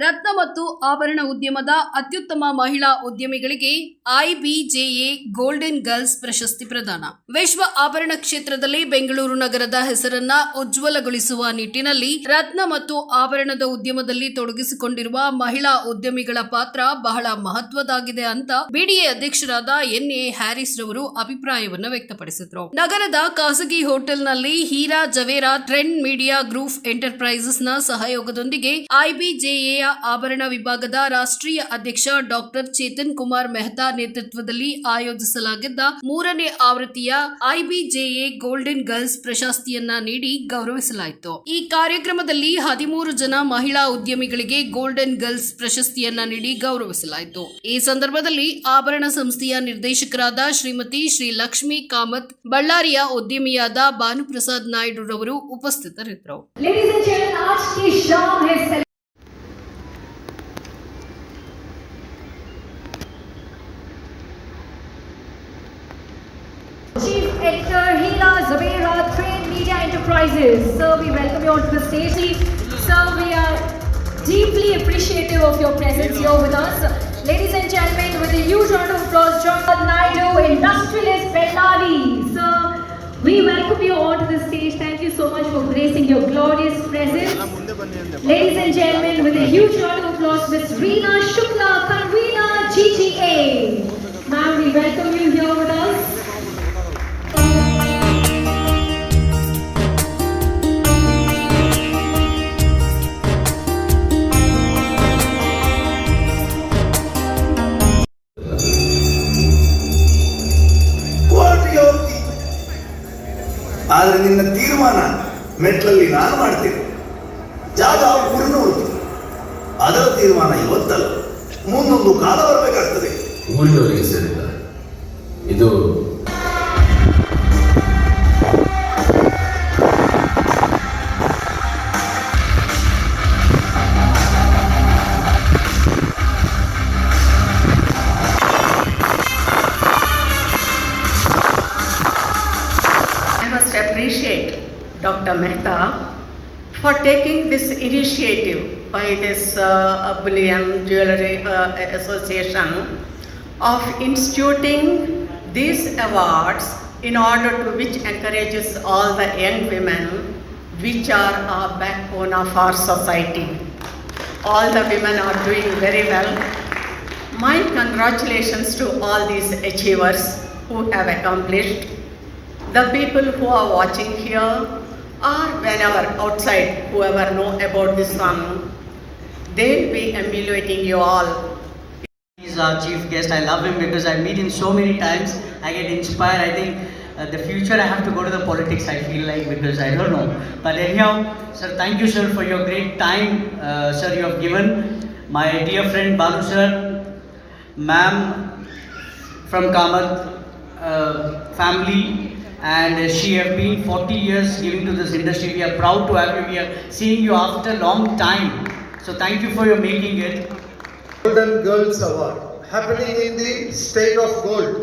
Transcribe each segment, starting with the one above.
ರತ್ನ ಮತ್ತು ಆಭರಣ ಉದ್ಯಮದ ಅತ್ಯುತ್ತಮ ಮಹಿಳಾ ಉದ್ಯಮಿಗಳಿಗೆ ಐಬಿಜೆಎ ಗೋಲ್ಡನ್ ಗರ್ಲ್ಸ್ ಪ್ರಶಸ್ತಿ ಪ್ರದಾನ. ವಿಶ್ವ ಆಭರಣ ಕ್ಷೇತ್ರದಲ್ಲಿ ಬೆಂಗಳೂರು ನಗರದ ಹೆಸರನ್ನ ಉಜ್ವಲಗೊಳಿಸುವ ನಿಟ್ಟಿನಲ್ಲಿ ರತ್ನ ಮತ್ತು ಆಭರಣದ ಉದ್ಯಮದಲ್ಲಿ ತೊಡಗಿಸಿಕೊಂಡಿರುವ ಮಹಿಳಾ ಉದ್ಯಮಿಗಳ ಪಾತ್ರ ಬಹಳ ಮಹತ್ವದಾಗಿದೆ ಅಂತ ಬಿಡಿಎ ಅಧ್ಯಕ್ಷರಾದ ಎನ್ ಎ ಹ್ಯಾರಿಸ್ ರವರು ಅಭಿಪ್ರಾಯವನ್ನು ವ್ಯಕ್ತಪಡಿಸಿದರು. ನಗರದ ಖಾಸಗಿ ಹೋಟೆಲ್ನಲ್ಲಿ Heera Javera trend media group ಎಂಟರ್ಪ್ರೈಸಸ್ನ ಸಹಯೋಗದೊಂದಿಗೆ ಐಬಿಜೆಎಯ ಆಭರಣ ವಿಭಾಗದ ರಾಷ್ಟ್ರೀಯ ಅಧ್ಯಕ್ಷ ಡಾಕ್ಟರ್ ಚೇತನ್ ಕುಮಾರ್ ಮೆಹ್ತಾ ನೇತೃತ್ವದಲ್ಲಿ ಆಯೋಜಿಸಲಾಗಿದ್ದ ಮೂರನೇ ಆವೃತ್ತಿಯ ಐಬಿಜೆಎ ಗೋಲ್ಡನ್ ಗರ್ಲ್ಸ್ ಪ್ರಶಸ್ತಿಯನ್ನ ನೀಡಿ ಗೌರವಿಸಲಾಯಿತು. ಈ ಕಾರ್ಯಕ್ರಮದಲ್ಲಿ ಹದಿಮೂರು ಜನ ಮಹಿಳಾ ಉದ್ಯಮಿಗಳಿಗೆ ಗೋಲ್ಡನ್ ಗರ್ಲ್ಸ್ ಪ್ರಶಸ್ತಿಯನ್ನ ನೀಡಿ ಗೌರವಿಸಲಾಯಿತು. ಈ ಸಂದರ್ಭದಲ್ಲಿ ಆಭರಣ ಸಂಸ್ಥೆಯ ನಿರ್ದೇಶಕರಾದ ಶ್ರೀಮತಿ ಶ್ರೀ ಲಕ್ಷ್ಮಿ ಕಾಮತ್, ಬಳ್ಳಾರಿಯ ಉದ್ಯಮಿಯಾದ ಭಾನುಪ್ರಸಾದ್ ನಾಯ್ಡು ರವರು ಉಪಸ್ಥಿತರಿದ್ದರು Zavera Trade Media Enterprises. Sir, we welcome you onto the stage. Sir, we are deeply appreciative of your presence here with us. Ladies and gentlemen, with a huge round of applause, John Naidu, Industrialist Bellari. Sir, we welcome you onto the stage. Thank you so much for gracing your glorious presence. Ladies and gentlemen, with a huge round of applause, Ms. Reena Shukla, Convener, GTA. Ma'am, we welcome you here with us. ಮೆಟ್ಲಲ್ಲಿ ನಾನು ಮಾಡ್ತೀನಿ. ಜಾಗ ಊರಿನವ್ರದ್ದು ಅದರ ತೀರ್ಮಾನ ಇವತ್ತಲ್ಲ. ಮುಂದೊಂದು ಕಾಲ ಬರಬೇಕಾಗ್ತದೆ. ಊರಿನವರಿಗೆ ಸೇರಿಲ್ಲ ಇದು Dr. Mehta for taking this initiative by this uh, Bullion Jewelry uh, Association of instituting these awards in order to which encourages all the young women which are a backbone of our society. All the women are doing very well. My congratulations to all these achievers who have accomplished the people who are watching here or whenever outside, whoever know about this one, they will be emulating you all. He's our chief guest. I love him because I meet him so many times. I get inspired. I think uh, the future I have to go to the politics. I feel like because I don't know. But anyhow, sir, thank you, sir, for your great time, uh, sir. You have given my dear friend Balu, sir, ma'am from Kamath uh, family, and she have been 40 years giving to this industry. We are proud to have you. We are seeing you after a long time. So thank you for your making it. Golden girls award happening in the state of gold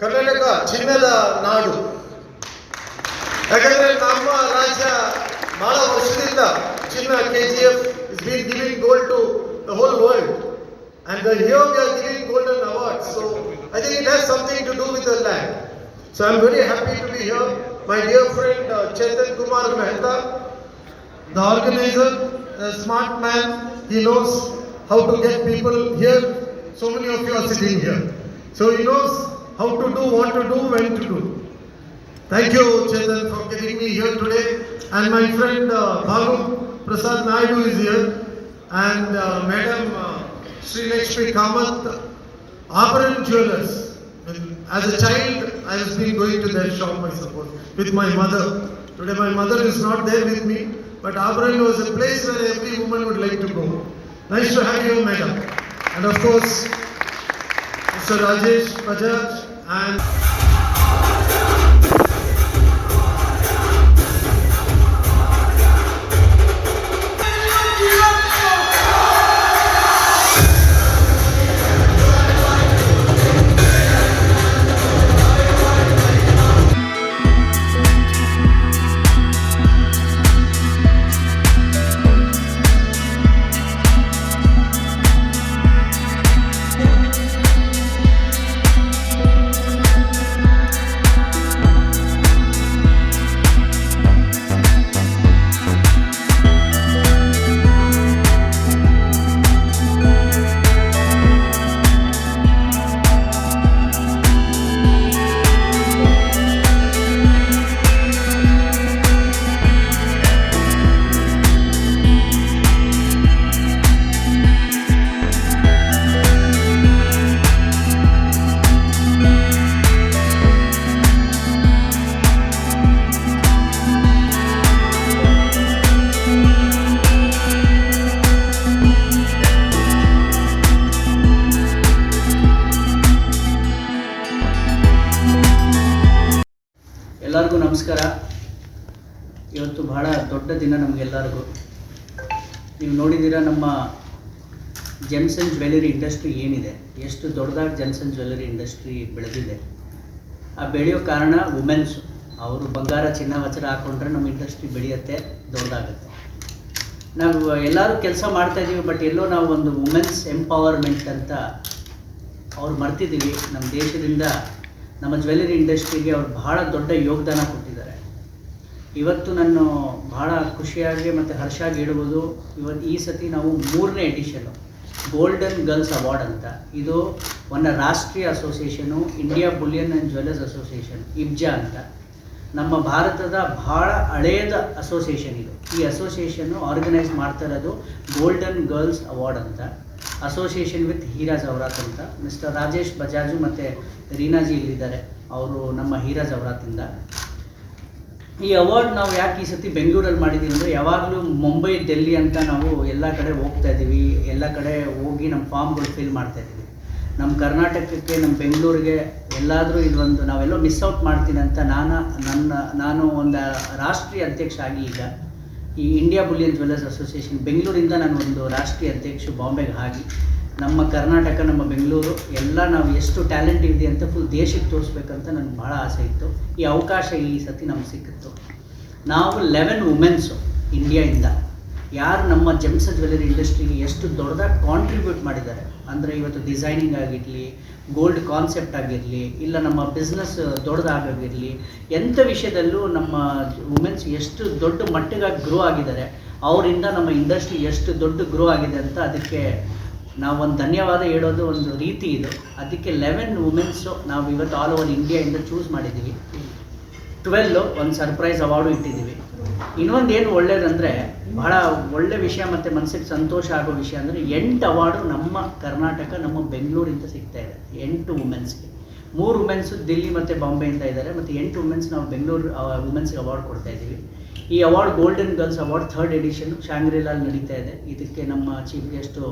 Karnataka ಚಿನ್ನದ ನಾಡು ಯಾಕಂದ್ರೆ ನಮ್ಮ ರಾಜ್ಯ ಬಹಳ ವರ್ಷದಿಂದ ಚಿನ್ನ K G F is been giving gold to the whole world and the here we are giving golden award so I think it has something to do with the land so I'm very happy to be here. My dear friend uh, Chetan Kumar Mehta, the organizer, a smart man, he knows how to get people here. So many of you are sitting here. So he knows how to do, what to do, when to do. Thank you, Chetan, for getting me here today. And my friend uh, Bhagu Prasad Naidu is here. And uh, Madam uh, Sri Lakshmi Kamath, Aparan Jewelers. As a child, I was been going to that shop, I suppose, with my mother. Today, my mother is not there with me, but Abharan was a place where every woman would like to go. Nice to have you, madam. And of course, Mr. Rajesh Bajaj and ದಿನ ನಮಗೆಲ್ಲರಿಗೂ. ನೀವು ನೋಡಿದ್ದೀರಾ ನಮ್ಮ gems and jewellery industry ಏನಿದೆ? ಎಷ್ಟು ದೊಡ್ಡದಾಗಿ gems and jewellery industry ಬೆಳೆದಿದೆ? ಆ ಬೆಳೆಯೋ ಕಾರಣ ವುಮೆನ್ಸು. ಅವರು ಬಂಗಾರ ಚಿನ್ನ ವಚರ ಹಾಕ್ಕೊಂಡ್ರೆ ನಮ್ಮ ಇಂಡಸ್ಟ್ರಿ ಬೆಳೆಯುತ್ತೆ, ದೊಡ್ಡದಾಗುತ್ತೆ. ನಾವು ಎಲ್ಲರೂ ಕೆಲಸ ಮಾಡ್ತಾ ಇದ್ದೀವಿ ಬಟ್ ಎಲ್ಲೋ ನಾವು ಒಂದು ವುಮೆನ್ಸ್ ಎಂಪವರ್ಮೆಂಟ್ ಅಂತ ಅವ್ರು ಮರ್ತಿದ್ದೀವಿ. ನಮ್ಮ ದೇಶದಿಂದ ನಮ್ಮ ಜ್ಯುವೆಲರಿ ಇಂಡಸ್ಟ್ರಿಗೆ ಅವ್ರು ಬಹಳ ದೊಡ್ಡ ಯೋಗದಾನ ಕೊಟ್ಟಿದ್ದಾರೆ. ಇವತ್ತು ನಾನು ಬಹಳ ಖುಷಿಯಾಗಿ ಮತ್ತು ಹರ್ಷಾಗಿ ಹೇಳುವುದು ಇವತ್ತು ಈ ಸತಿ ನಾವು ಮೂರನೇ ಎಡಿಷನು ಗೋಲ್ಡನ್ ಗರ್ಲ್ಸ್ ಅವಾರ್ಡ್ ಅಂತ. ಇದು ಒಂದು ರಾಷ್ಟ್ರೀಯ association India bullion and jewellers association IBJA ಅಂತ. ನಮ್ಮ ಭಾರತದ ಬಹಳ ಹಳೆಯದ ಅಸೋಸಿಯೇಷನ್ ಇದು. ಈ ಅಸೋಸಿಯೇಷನ್ನು ಆರ್ಗನೈಸ್ ಮಾಡ್ತಾ ಇರೋದು ಗೋಲ್ಡನ್ ಗರ್ಲ್ಸ್ ಅವಾರ್ಡ್ ಅಂತ. ಅಸೋಸಿಯೇಷನ್ ವಿತ್ ಹೀರಾ ಜವರಾತ್ ಅಂತ. ಮಿಸ್ಟರ್ ರಾಜೇಶ್ ಬಜಾಜು ಮತ್ತು ರೀನಾಜಿ ಇಲ್ಲಿದ್ದಾರೆ. ಅವರು ನಮ್ಮ ಹೀರಾ ಜವರಾತಿಂದ ಈ ಅವಾರ್ಡ್ ನಾವು ಯಾಕೆ ಈ ಸತಿ ಬೆಂಗಳೂರಲ್ಲಿ ಮಾಡಿದ್ದೀವಿ ಅಂದರೆ ಯಾವಾಗಲೂ ಮುಂಬೈ, ಡೆಲ್ಲಿ ಅಂತ ನಾವು ಎಲ್ಲ ಕಡೆ ಹೋಗ್ತಾ ಇದ್ದೀವಿ. ಎಲ್ಲ ಕಡೆ ಹೋಗಿ ನಮ್ಮ ಫಾರ್ಮ್ಗಳು ಫಿಲ್ ಮಾಡ್ತಾ ಇದ್ದೀವಿ. ನಮ್ಮ ಕರ್ನಾಟಕಕ್ಕೆ, ನಮ್ಮ ಬೆಂಗಳೂರಿಗೆ ಎಲ್ಲಾದರೂ ಇದೊಂದು ನಾವೆಲ್ಲೋ ಮಿಸ್ ಔಟ್ ಮಾಡ್ತೀನಿ ಅಂತ ನಾನು, ನನ್ನ, ನಾನು ಒಂದು ರಾಷ್ಟ್ರೀಯ ಅಧ್ಯಕ್ಷ ಆಗಿ ಈಗ ಈ ಇಂಡಿಯಾ ಬುಲಿಯನ್ ಜ್ಯುವೆಲ್ಲರ್ಸ್ ಅಸೋಸಿಯೇಷನ್ ಬೆಂಗಳೂರಿಂದ ನಾನು ಒಂದು ರಾಷ್ಟ್ರೀಯ ಅಧ್ಯಕ್ಷ ಬಾಂಬೆಗೆ ಆಗಿ ನಮ್ಮ ಕರ್ನಾಟಕ, ನಮ್ಮ ಬೆಂಗಳೂರು, ಎಲ್ಲ ನಾವು ಎಷ್ಟು ಟ್ಯಾಲೆಂಟ್ ಇದೆ ಅಂತ ಫುಲ್ ದೇಶಕ್ಕೆ ತೋರಿಸ್ಬೇಕಂತ ನನಗೆ ಭಾಳ ಆಸೆ ಇತ್ತು. ಈ ಅವಕಾಶ ಈ ಸತಿ ನಮ್ಗೆ ಸಿಕ್ಕಿತ್ತು. ನಾವು ಲೆವೆನ್ ವುಮೆನ್ಸು ಇಂಡಿಯಾಯಿಂದ ಯಾರು ನಮ್ಮ ಜೆಮ್ಸ್ ಜ್ಯುವೆಲರಿ ಇಂಡಸ್ಟ್ರಿಗೆ ಎಷ್ಟು ದೊಡ್ಡದಾಗಿ ಕಾಂಟ್ರಿಬ್ಯೂಟ್ ಮಾಡಿದ್ದಾರೆ? ಅಂದರೆ ಇವತ್ತು ಡಿಸೈನಿಂಗ್ ಆಗಿರಲಿ ಗೋಲ್ಡ್ ಕಾನ್ಸೆಪ್ಟ್ ಆಗಿರಲಿ, ಇಲ್ಲ ನಮ್ಮ ಬಿಸ್ನೆಸ್ ದೊಡ್ಡದಾಗಿರಲಿ ಎಂಥ ವಿಷಯದಲ್ಲೂ ನಮ್ಮ ವುಮೆನ್ಸ್ ಎಷ್ಟು ದೊಡ್ಡ ಮಟ್ಟಿಗಾಗಿ ಗ್ರೋ ಆಗಿದ್ದಾರೆ, ಅವರಿಂದ ನಮ್ಮ ಇಂಡಸ್ಟ್ರಿ ಎಷ್ಟು ದೊಡ್ಡ ಗ್ರೋ ಆಗಿದೆ ಅಂತ ಅದಕ್ಕೆ ನಾವು ಒಂದು ಧನ್ಯವಾದ ಹೇಳೋದು ಒಂದು ರೀತಿ ಇದು. ಅದಕ್ಕೆ ಲೆವೆನ್ ವುಮೆನ್ಸು ನಾವು ಇವತ್ತು ಆಲ್ ಓವರ್ ಇಂಡಿಯಾಯಿಂದ ಚೂಸ್ ಮಾಡಿದ್ದೀವಿ ಟ್ವೆಲ್ ಒಂದು ಸರ್ಪ್ರೈಸ್ ಅವಾರ್ಡು ಇಟ್ಟಿದ್ದೀವಿ ಇನ್ನೊಂದು ಏನು ಒಳ್ಳೇದಂದರೆ, ಬಹಳ ಒಳ್ಳೆ ವಿಷಯ ಮತ್ತು ಮನಸ್ಸಿಗೆ ಸಂತೋಷ ಆಗೋ ವಿಷಯ ಅಂದರೆ, ಎಂಟು ಅವಾರ್ಡು ನಮ್ಮ ಕರ್ನಾಟಕ, ನಮ್ಮ ಬೆಂಗಳೂರಿಂದ ಸಿಗ್ತಾ ಇದೆ. ಎಂಟು ವುಮೆನ್ಸ್ಗೆ ಮೂರು ವುಮೆನ್ಸು ದಿಲ್ಲಿ ಮತ್ತು ಬಾಂಬೆಯಿಂದ ಇದ್ದಾರೆ ಮತ್ತು ಎಂಟು ವುಮೆನ್ಸ್ ನಾವು ಬೆಂಗಳೂರು ವುಮೆನ್ಸ್ಗೆ ಅವಾರ್ಡ್ ಕೊಡ್ತಾ ಇದ್ದೀವಿ ಈ award golden girls award third edition ಶಾಂಗ್ರಿಲಾಲ್ ನಡೀತಾ ಇದೆ. ಇದಕ್ಕೆ ನಮ್ಮ ಚೀಫ್ ಗೆಸ್ಟು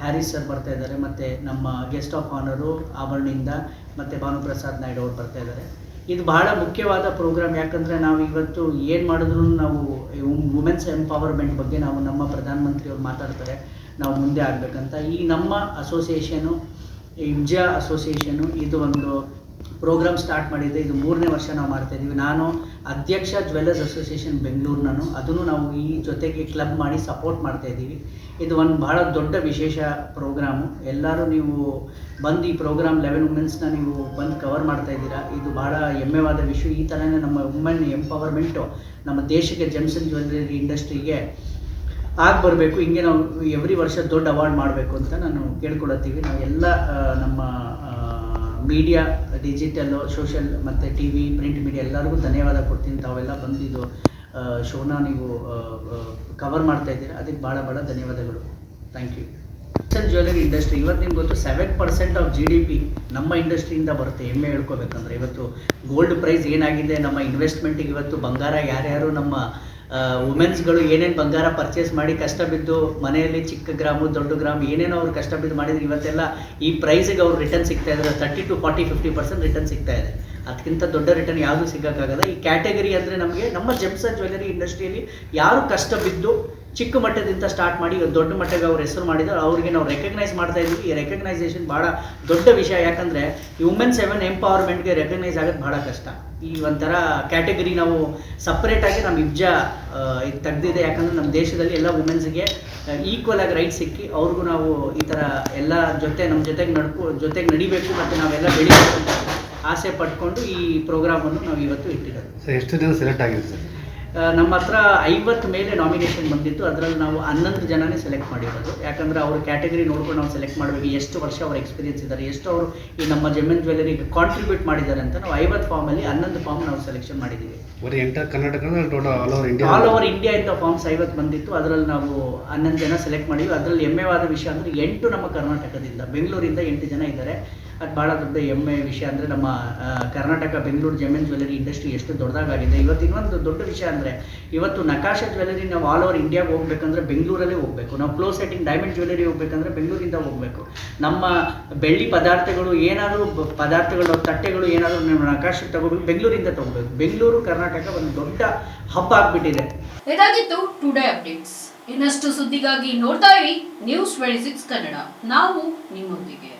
ಹ್ಯಾರಿಸ್ ಸರ್ ಬರ್ತಾ ಇದ್ದಾರೆ, ಮತ್ತು ನಮ್ಮ ಗೆಸ್ಟ್ ಆಫ್ ಆನರು ಆಭರಣಿಂದ ಮತ್ತು ಭಾನುಪ್ರಸಾದ್ ನಾಯ್ಡು ಅವರು ಬರ್ತಾ ಇದ್ದಾರೆ. ಇದು ಬಹಳ ಮುಖ್ಯವಾದ ಪ್ರೋಗ್ರಾಮ್ ಯಾಕಂದರೆ ನಾವು ಇವತ್ತು ಏನು ಮಾಡಿದ್ರು ನಾವು ವುಮೆನ್ಸ್ ಎಂಪವರ್ಮೆಂಟ್ ಬಗ್ಗೆ ನಾವು ನಮ್ಮ ಪ್ರಧಾನಮಂತ್ರಿಯವರು ಮಾತಾಡ್ತಾರೆ, ನಾವು ಮುಂದೆ ಆಗಬೇಕಂತ. ಈ ನಮ್ಮ ಅಸೋಸಿಯೇಷನು ಇಂಜಾ ಅಸೋಸಿಯೇಷನು ಇದು ಒಂದು ಪ್ರೋಗ್ರಾಮ್ ಸ್ಟಾರ್ಟ್ ಮಾಡಿದ್ದೆ, ಇದು ಮೂರನೇ ವರ್ಷ ನಾವು ಮಾಡ್ತಾ ನಾನು ಅಧ್ಯಕ್ಷ ಜ್ಯುವೆಲ್ಲರ್ಸ್ ಅಸೋಸಿಯೇಷನ್ ಬೆಂಗಳೂರಿನೂ ನಾನು ಅದನ್ನು ನಾವು ಈ ಜೊತೆಗೆ ಕ್ಲಬ್ ಮಾಡಿ ಸಪೋರ್ಟ್ ಮಾಡ್ತಾ ಇದ್ದೀವಿ. ಇದು ಒಂದು ಬಹಳ ದೊಡ್ಡ ವಿಶೇಷ ಪ್ರೋಗ್ರಾಮು. ಎಲ್ಲರೂ ನೀವು ಬಂದು ಈ ಪ್ರೋಗ್ರಾಮ್ ಲೆವೆನ್ ಉಮೆನ್ಸ್ನ ನೀವು ಬಂದು ಕವರ್ ಮಾಡ್ತಾ ಇದ್ದೀರಾ. ಇದು ಬಹಳ ಹೆಮ್ಮೆವಾದ ವಿಷಯ. ಈ ಥರನೇ ನಮ್ಮ ವುಮೆನ್ ಎಂಪವರ್ಮೆಂಟು ನಮ್ಮ ದೇಶಕ್ಕೆ ಜೆಮ್ಸ್ ಆ್ಯಂಡ್ ಜ್ಯುವೆಲ್ಲರಿ ಇಂಡಸ್ಟ್ರಿಗೆ ಆಗಿ ಬರಬೇಕು ಹಿಂಗೆ ನಾವು ಎವ್ರಿ ವರ್ಷ ದೊಡ್ಡ ಅವಾರ್ಡ್ ಮಾಡಬೇಕು ಅಂತ ನಾನು ಕೇಳ್ಕೊಳತ್ತೀವಿ. ನಾವು ಎಲ್ಲ ನಮ್ಮ ಮೀಡಿಯಾ ಡಿಜಿಟಲ್ ಸೋಷಲ್ ಮತ್ತು ಟಿ ವಿ ಪ್ರಿಂಟ್ ಮೀಡಿಯಾ ಎಲ್ಲರಿಗೂ ಧನ್ಯವಾದ ಕೊಡ್ತೀನಿ. ತಾವೆಲ್ಲ ಬಂದಿದ್ದು ಶೋನ ನೀವು ಕವರ್ ಮಾಡ್ತಾ ಇದ್ದೀರಾ. ಅದಕ್ಕೆ ಭಾಳ ಭಾಳ ಧನ್ಯವಾದಗಳು. ಥ್ಯಾಂಕ್ ಯು ಜ್ಯುವೆಲರಿ ಇಂಡಸ್ಟ್ರಿ ಇವತ್ತು ನಿಮ್ಗೆ ಗೊತ್ತು seven percent of G D P ನಮ್ಮ ಇಂಡಸ್ಟ್ರಿಯಿಂದ ಬರುತ್ತೆ. ಹೆಮ್ಮೆ ಹೇಳ್ಕೋಬೇಕಂದ್ರೆ. ಇವತ್ತು ಗೋಲ್ಡ್ ಪ್ರೈಸ್ ಏನಾಗಿದೆ, ನಮ್ಮ ಇನ್ವೆಸ್ಟ್ಮೆಂಟಿಗೆ ಇವತ್ತು ಬಂಗಾರ ಯಾರ್ಯಾರು ನಮ್ಮ ವುಮೆನ್ಸ್ಗಳು ಏನೇನು ಬಂಗಾರ ಪರ್ಚೇಸ್ ಮಾಡಿ ಕಷ್ಟ ಬಿದ್ದು ಮನೆಯಲ್ಲಿ ಚಿಕ್ಕ ಗ್ರಾಮು, ದೊಡ್ಡ ಗ್ರಾಮು ಏನೇನೋ ಅವ್ರು ಕಷ್ಟ ಬಿದ್ದು ಮಾಡಿದ್ರು, ಇವತ್ತೆಲ್ಲ ಈ ಪ್ರೈಸಿಗೆ ಅವ್ರು ರಿಟರ್ನ್ ಸಿಗ್ತಾ ಇದ್ದಾರೆ. Thirty to forty fifty percent return ಸಿಗ್ತಾ ಇದೆ. ಅದಕ್ಕಿಂತ ದೊಡ್ಡ ರಿಟರ್ನ್ ಯಾವುದು ಸಿಗೋಕ್ಕಾಗಲ್ಲ. ಈ ಕ್ಯಾಟಗರಿ ಅಂದರೆ ನಮಗೆ ನಮ್ಮ ಜೆಮ್ಸ್ ಜ್ಯುವೆಲರಿ ಇಂಡಸ್ಟ್ರಿಯಲ್ಲಿ ಯಾರು ಕಷ್ಟ ಬಿದ್ದು ಚಿಕ್ಕ ಮಟ್ಟದಿಂದ ಸ್ಟಾರ್ಟ್ ಮಾಡಿ, ಇವಾಗ ದೊಡ್ಡ ಮಟ್ಟಕ್ಕೆ ಅವ್ರ ಹೆಸರು ಮಾಡಿದ್ರು ಅವ್ರಿಗೆ ನಾವು ರೆಕಗ್ನೈಸ್ ಮಾಡ್ತಾ ಇದ್ವಿ. ಈ ರೆಕಗ್ನೈಸೇಷನ್ ಭಾಳ ದೊಡ್ಡ ವಿಷಯ. ಯಾಕಂದರೆ ಈ ವುಮೆನ್ ಸೆವೆನ್ ಎಂಪವರ್ಮೆಂಟ್ಗೆ ರೆಕಗ್ನೈಸ್ ಆಗೋದು ಭಾಳ ಕಷ್ಟ. ಈ ಒಂಥರ ಕ್ಯಾಟಗರಿ ನಾವು ಸಪ್ರೇಟಾಗಿ ನಮ್ಮ ಇಬ್ಜಾ ಇದು ತೆಗ್ದಿದೆ. ಯಾಕಂದರೆ ನಮ್ಮ ದೇಶದಲ್ಲಿ ಎಲ್ಲ ವುಮೆನ್ಸ್ಗೆ ಈಕ್ವಲ್ ಆಗಿ ರೈಟ್ ಸಿಕ್ಕಿ, ಅವ್ರಿಗೂ ನಾವು ಈ ಥರ ಎಲ್ಲ ಜೊತೆ ನಮ್ಮ ಜೊತೆಗೆ ನಡ್ಕೊ, ಜೊತೆಗೆ ನಡಿಬೇಕು ಮತ್ತು ನಾವೆಲ್ಲ ಬೆಳಿಬೇಕು ಅಂತ ಆಸೆ ಪಟ್ಕೊಂಡು ಈ ಪ್ರೋಗ್ರಾಮನ್ನು ನಾವು ಇವತ್ತು ಇಟ್ಟಿರೋದು. ಸರ್, ಎಷ್ಟು ಜನ ಸೆಲೆಕ್ಟ್ ಆಗಿದೆ ಸರ್? ನಮ್ಮ ಹತ್ರ ಐವತ್ತು ಮೇಲೆ ನಾಮಿನೇಷನ್ ಬಂದಿತ್ತು. ಅದರಲ್ಲಿ ನಾವು ಹನ್ನೊಂದು ಜನನೇ ಸೆಲೆಕ್ಟ್ ಮಾಡಿರೋದು. ಯಾಕಂದರೆ ಅವ್ರ ಕ್ಯಾಟಗರಿ ನೋಡ್ಕೊಂಡು ನಾವು ಸೆಲೆಕ್ಟ್ ಮಾಡಬೇಕು. ಎಷ್ಟು ವರ್ಷ ಅವ್ರ ಎಕ್ಸ್ಪೀರಿಯನ್ಸ್ ಇದ್ದಾರೆ ಎಷ್ಟು ಅವರು ಈ ನಮ್ಮ ಜಮೀನ್ ಜ್ಯುವೆಲರಿಗೆ ಕಾಂಟ್ರಿಬ್ಯೂಟ್ ಮಾಡಿದ್ದಾರೆ ಅಂತ ನಾವು ಐವತ್ತು ಫಾರ್ಮಲ್ಲಿ ಹನ್ನೊಂದು ಫಾರ್ಮ್ ನಾವು ಸೆಲೆಕ್ಷನ್ ಮಾಡಿದ್ದೀವಿ. ಆಲ್ ಓವರ್ ಇಂಡಿಯಾ ಇಂದ ಫಾರ್ಮ್ಸ್ ಐವತ್ತು ಬಂದಿತ್ತು. ಅದರಲ್ಲಿ ನಾವು ಹನ್ನೊಂದು ಜನ ಸೆಲೆಕ್ಟ್ ಮಾಡಿದ್ವಿ. ಅದರಲ್ಲಿ ಹೆಮ್ಮೆವಾದ ವಿಷಯ ಅಂದರೆ ಎಂಟು ನಮ್ಮ ಕರ್ನಾಟಕದಿಂದ ಬೆಂಗಳೂರಿಂದ ಎಂಟು ಜನ ಇದ್ದಾರೆ. ಅದು ಭಾಳ ದೊಡ್ಡ ಹೆಮ್ಮೆ ವಿಷಯ ಅಂದರೆ ನಮ್ಮ ಕರ್ನಾಟಕ ಬೆಂಗಳೂರು ಜಮೀನ್ ಜ್ಯುವೆಲರಿ ಇಂಡಸ್ಟ್ರಿ ಎಷ್ಟು ದೊಡ್ಡದಾಗಿದೆ ಇವತ್ತು ಇನ್ನೊಂದು ದೊಡ್ಡ ವಿಷಯ ಅಂದರೆ ಇವತ್ತು ನಕಾಶ ಜ್ಯುವೆಲರಿ ನಾವು ಆಲ್ ಓವರ್ ಇಂಡಿಯಾಗೆ ಹೋಗ್ಬೇಕಂದ್ರೆ ಬೆಂಗಳೂರಲ್ಲೇ ಹೋಗಬೇಕು. ನಾವು ಕ್ಲೋಸ್ ಸೆಟ್ಟಿಂಗ್ ಡೈಮಂಡ್ ಜ್ಯುವೆಲರಿ ಹೋಗ್ಬೇಕಂದ್ರೆ ಬೆಂಗಳೂರಿಂದ ಹೋಗಬೇಕು. ನಮ್ಮ ಬೆಳ್ಳಿ ಪದಾರ್ಥಗಳು ಏನಾದರೂ ಪದಾರ್ಥಗಳು, ತಟ್ಟೆಗಳು ಏನಾದರೂ ನಮ್ಮ ನಕಾಶಕ್ಕೆ ತಗೋಬೇಕು, ಬೆಂಗಳೂರಿಂದ ತಗೋಬೇಕು. ಬೆಂಗಳೂರು, ಕರ್ನಾಟಕ ಒಂದು ದೊಡ್ಡ ಹಬ್ಬ ಆಗಿಬಿಟ್ಟಿದೆ. ಇದಾಗಿತ್ತು ಟುಡೇ ಅಪ್ಡೇಟ್ಸ್ ಇನ್ನಷ್ಟು ಸುದ್ದಿಗಾಗಿ ನೋಡ್ತಾ ಇರಿ ನ್ಯೂಸ್ ಟ್ವೆಂಟಿ ಸಿಕ್ಸ್ ಕನ್ನಡ ನಾವು ನಿಮ್ಮೊಂದಿಗೆ.